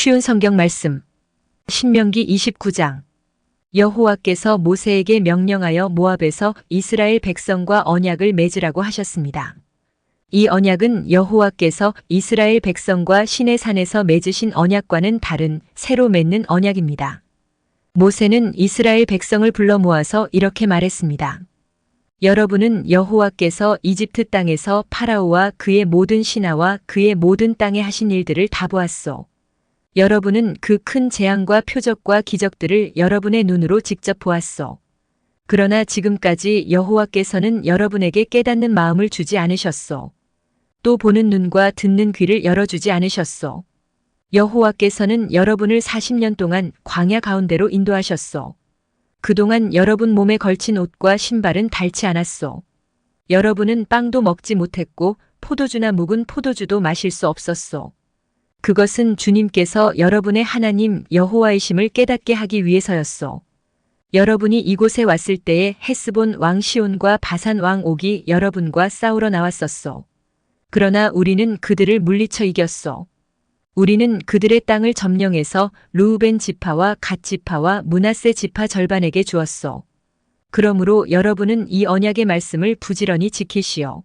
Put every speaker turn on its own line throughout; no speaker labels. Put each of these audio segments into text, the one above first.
쉬운 성경 말씀. 신명기 29장. 여호와께서 모세에게 명령하여 모압에서 이스라엘 백성과 언약을 맺으라고 하셨습니다. 이 언약은 여호와께서 이스라엘 백성과 신의 산에서 맺으신 언약과는 다른 새로 맺는 언약입니다. 모세는 이스라엘 백성을 불러 모아서 이렇게 말했습니다. 여러분은 여호와께서 이집트 땅에서 파라오와 그의 모든 신하와 그의 모든 땅에 하신 일들을 다 보았소. 여러분은 그 큰 재앙과 표적과 기적들을 여러분의 눈으로 직접 보았소. 그러나 지금까지 여호와께서는 여러분에게 깨닫는 마음을 주지 않으셨소. 또 보는 눈과 듣는 귀를 열어주지 않으셨소. 여호와께서는 여러분을 40년 동안 광야 가운데로 인도하셨소. 그동안 여러분 몸에 걸친 옷과 신발은 닳지 않았소. 여러분은 빵도 먹지 못했고 포도주나 묵은 포도주도 마실 수 없었소. 그것은 주님께서 여러분의 하나님 여호와이심을 깨닫게 하기 위해서였소. 여러분이 이곳에 왔을 때에 헤스본 왕 시온과 바산 왕 옥이 여러분과 싸우러 나왔었소. 그러나 우리는 그들을 물리쳐 이겼소. 우리는 그들의 땅을 점령해서 루우벤 지파와 갓 지파와 문하세 지파 절반에게 주었소. 그러므로 여러분은 이 언약의 말씀을 부지런히 지키시오.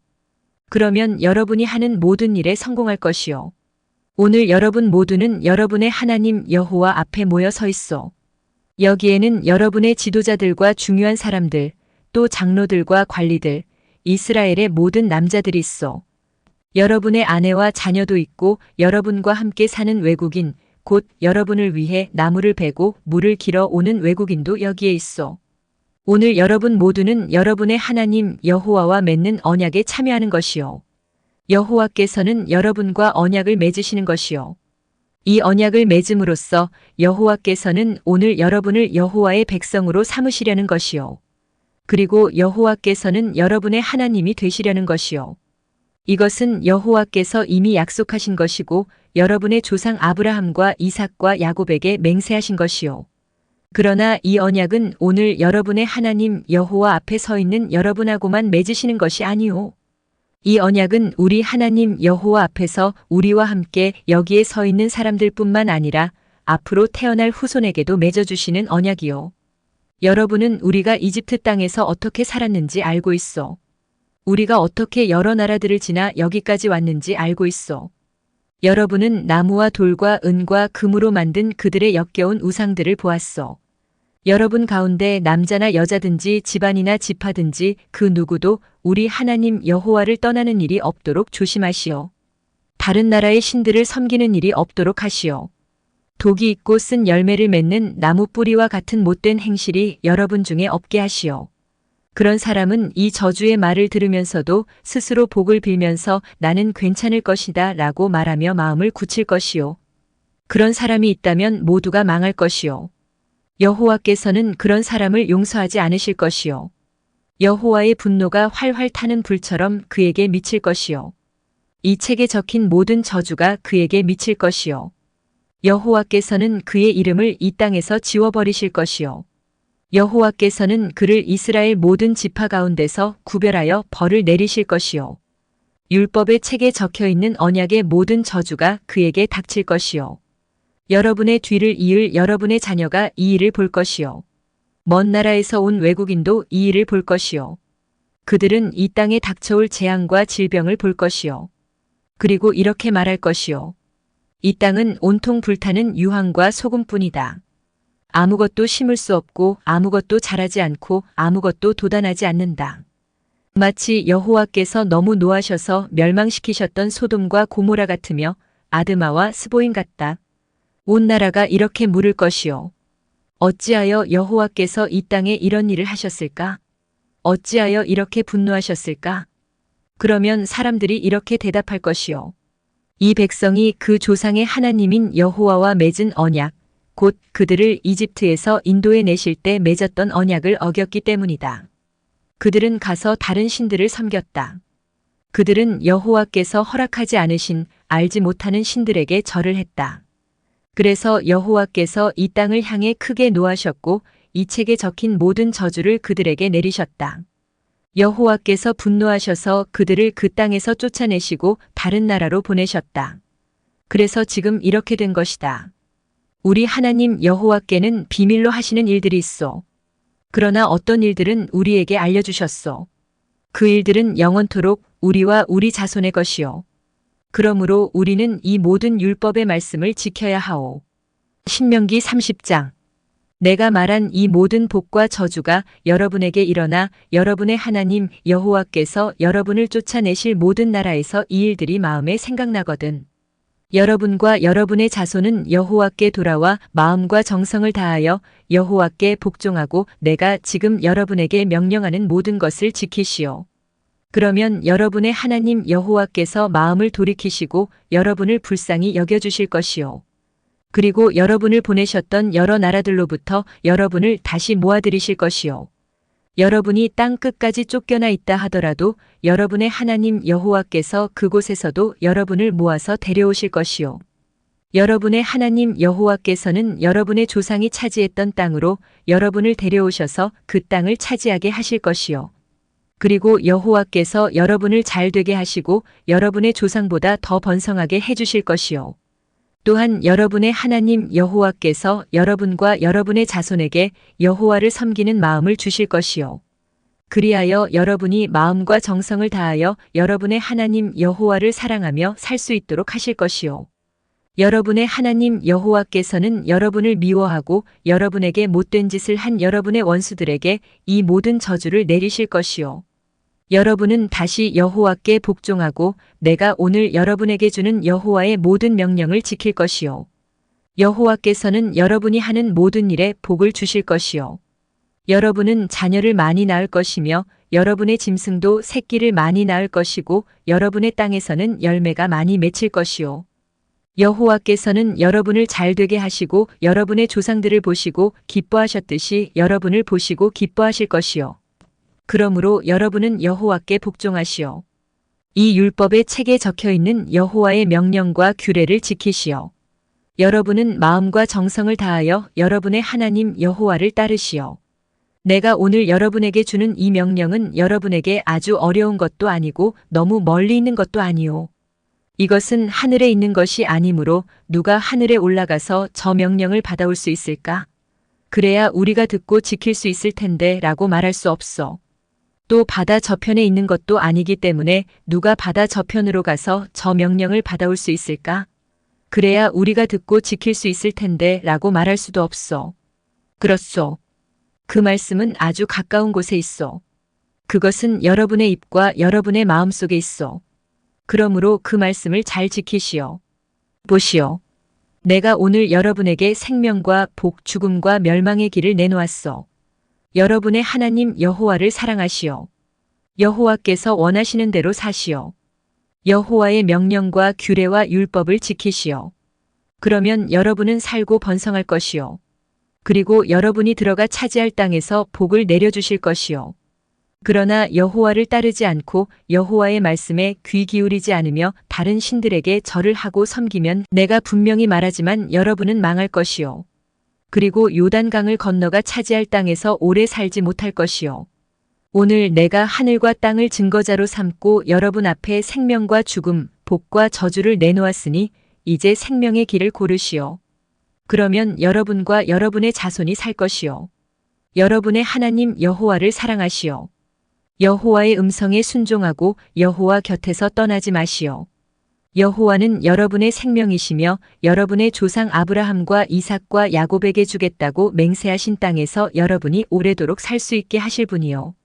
그러면 여러분이 하는 모든 일에 성공할 것이요. 오늘 여러분 모두는 여러분의 하나님 여호와 앞에 모여 서 있어. 여기에는 여러분의 지도자들과 중요한 사람들, 또 장로들과 관리들, 이스라엘의 모든 남자들이 있어. 여러분의 아내와 자녀도 있고 여러분과 함께 사는 외국인, 곧 여러분을 위해 나무를 베고 물을 길어 오는 외국인도 여기에 있어. 오늘 여러분 모두는 여러분의 하나님 여호와와 맺는 언약에 참여하는 것이요. 여호와께서는 여러분과 언약을 맺으시는 것이요. 이 언약을 맺음으로써 여호와께서는 오늘 여러분을 여호와의 백성으로 삼으시려는 것이요. 그리고 여호와께서는 여러분의 하나님이 되시려는 것이요. 이것은 여호와께서 이미 약속하신 것이고 여러분의 조상 아브라함과 이삭과 야곱에게 맹세하신 것이요. 그러나 이 언약은 오늘 여러분의 하나님 여호와 앞에 서 있는 여러분하고만 맺으시는 것이 아니오. 이 언약은 우리 하나님 여호와 앞에서 우리와 함께 여기에 서 있는 사람들뿐만 아니라 앞으로 태어날 후손에게도 맺어주시는 언약이요. 여러분은 우리가 이집트 땅에서 어떻게 살았는지 알고 있어. 우리가 어떻게 여러 나라들을 지나 여기까지 왔는지 알고 있어. 여러분은 나무와 돌과 은과 금으로 만든 그들의 역겨운 우상들을 보았어. 여러분 가운데 남자나 여자든지 집안이나 집하든지 그 누구도 우리 하나님 여호와를 떠나는 일이 없도록 조심하시오. 다른 나라의 신들을 섬기는 일이 없도록 하시오. 독이 있고 쓴 열매를 맺는 나무 뿌리와 같은 못된 행실이 여러분 중에 없게 하시오. 그런 사람은 이 저주의 말을 들으면서도 스스로 복을 빌면서 나는 괜찮을 것이다 라고 말하며 마음을 굳힐 것이요. 그런 사람이 있다면 모두가 망할 것이요. 여호와께서는 그런 사람을 용서하지 않으실 것이요. 여호와의 분노가 활활 타는 불처럼 그에게 미칠 것이요. 이 책에 적힌 모든 저주가 그에게 미칠 것이요. 여호와께서는 그의 이름을 이 땅에서 지워버리실 것이요. 여호와께서는 그를 이스라엘 모든 지파 가운데서 구별하여 벌을 내리실 것이요. 율법의 책에 적혀 있는 언약의 모든 저주가 그에게 닥칠 것이요. 여러분의 뒤를 이을 여러분의 자녀가 이 일을 볼 것이요. 먼 나라에서 온 외국인도 이 일을 볼 것이요. 그들은 이 땅에 닥쳐올 재앙과 질병을 볼 것이요. 그리고 이렇게 말할 것이요. 이 땅은 온통 불타는 유황과 소금뿐이다. 아무것도 심을 수 없고 아무것도 자라지 않고 아무것도 돋아나지 않는다. 마치 여호와께서 너무 노하셔서 멸망시키셨던 소돔과 고모라 같으며 아드마와 스보인 같다. 온 나라가 이렇게 물을 것이요. 어찌하여 여호와께서 이 땅에 이런 일을 하셨을까? 어찌하여 이렇게 분노하셨을까? 그러면 사람들이 이렇게 대답할 것이요. 이 백성이 그 조상의 하나님인 여호와와 맺은 언약, 곧 그들을 이집트에서 인도에 내실 때 맺었던 언약을 어겼기 때문이다. 그들은 가서 다른 신들을 섬겼다. 그들은 여호와께서 허락하지 않으신 알지 못하는 신들에게 절을 했다. 그래서 여호와께서 이 땅을 향해 크게 노하셨고 이 책에 적힌 모든 저주를 그들에게 내리셨다. 여호와께서 분노하셔서 그들을 그 땅에서 쫓아내시고 다른 나라로 보내셨다. 그래서 지금 이렇게 된 것이다. 우리 하나님 여호와께는 비밀로 하시는 일들이 있어. 그러나 어떤 일들은 우리에게 알려주셨어. 그 일들은 영원토록 우리와 우리 자손의 것이요. 그러므로 우리는 이 모든 율법의 말씀을 지켜야 하오. 신명기 30장. 내가 말한 이 모든 복과 저주가 여러분에게 일어나 여러분의 하나님 여호와께서 여러분을 쫓아내실 모든 나라에서 이 일들이 마음에 생각나거든. 여러분과 여러분의 자손은 여호와께 돌아와 마음과 정성을 다하여 여호와께 복종하고 내가 지금 여러분에게 명령하는 모든 것을 지키시오. 그러면 여러분의 하나님 여호와께서 마음을 돌이키시고 여러분을 불쌍히 여겨주실 것이요. 그리고 여러분을 보내셨던 여러 나라들로부터 여러분을 다시 모아들이실 것이요. 여러분이 땅 끝까지 쫓겨나 있다 하더라도 여러분의 하나님 여호와께서 그곳에서도 여러분을 모아서 데려오실 것이요. 여러분의 하나님 여호와께서는 여러분의 조상이 차지했던 땅으로 여러분을 데려오셔서 그 땅을 차지하게 하실 것이요. 그리고 여호와께서 여러분을 잘 되게 하시고 여러분의 조상보다 더 번성하게 해주실 것이요. 또한 여러분의 하나님 여호와께서 여러분과 여러분의 자손에게 여호와를 섬기는 마음을 주실 것이요. 그리하여 여러분이 마음과 정성을 다하여 여러분의 하나님 여호와를 사랑하며 살 수 있도록 하실 것이요. 여러분의 하나님 여호와께서는 여러분을 미워하고 여러분에게 못된 짓을 한 여러분의 원수들에게 이 모든 저주를 내리실 것이요. 여러분은 다시 여호와께 복종하고 내가 오늘 여러분에게 주는 여호와의 모든 명령을 지킬 것이요. 여호와께서는 여러분이 하는 모든 일에 복을 주실 것이요. 여러분은 자녀를 많이 낳을 것이며 여러분의 짐승도 새끼를 많이 낳을 것이고 여러분의 땅에서는 열매가 많이 맺힐 것이요. 여호와께서는 여러분을 잘 되게 하시고 여러분의 조상들을 보시고 기뻐하셨듯이 여러분을 보시고 기뻐하실 것이요. 그러므로 여러분은 여호와께 복종하시오. 이 율법의 책에 적혀 있는 여호와의 명령과 규례를 지키시오. 여러분은 마음과 정성을 다하여 여러분의 하나님 여호와를 따르시오. 내가 오늘 여러분에게 주는 이 명령은 여러분에게 아주 어려운 것도 아니고 너무 멀리 있는 것도 아니오. 이것은 하늘에 있는 것이 아니므로 누가 하늘에 올라가서 저 명령을 받아올 수 있을까? 그래야 우리가 듣고 지킬 수 있을 텐데 라고 말할 수 없어. 또 바다 저편에 있는 것도 아니기 때문에 누가 바다 저편으로 가서 저 명령을 받아올 수 있을까? 그래야 우리가 듣고 지킬 수 있을 텐데 라고 말할 수도 없어. 그렇소. 그 말씀은 아주 가까운 곳에 있어. 그것은 여러분의 입과 여러분의 마음 속에 있어. 그러므로 그 말씀을 잘 지키시오. 보시오. 내가 오늘 여러분에게 생명과 복, 죽음과 멸망의 길을 내놓았어. 여러분의 하나님 여호와를 사랑하시오. 여호와께서 원하시는 대로 사시오. 여호와의 명령과 규례와 율법을 지키시오. 그러면 여러분은 살고 번성할 것이요. 그리고 여러분이 들어가 차지할 땅에서 복을 내려주실 것이요. 그러나 여호와를 따르지 않고 여호와의 말씀에 귀 기울이지 않으며 다른 신들에게 절을 하고 섬기면 내가 분명히 말하지만 여러분은 망할 것이요. 그리고 요단강을 건너가 차지할 땅에서 오래 살지 못할 것이요. 오늘 내가 하늘과 땅을 증거자로 삼고 여러분 앞에 생명과 죽음, 복과 저주를 내놓았으니 이제 생명의 길을 고르시오. 그러면 여러분과 여러분의 자손이 살 것이요. 여러분의 하나님 여호와를 사랑하시오. 여호와의 음성에 순종하고 여호와 곁에서 떠나지 마시오. 여호와는 여러분의 생명이시며 여러분의 조상 아브라함과 이삭과 야곱에게 주겠다고 맹세하신 땅에서 여러분이 오래도록 살 수 있게 하실 분이요.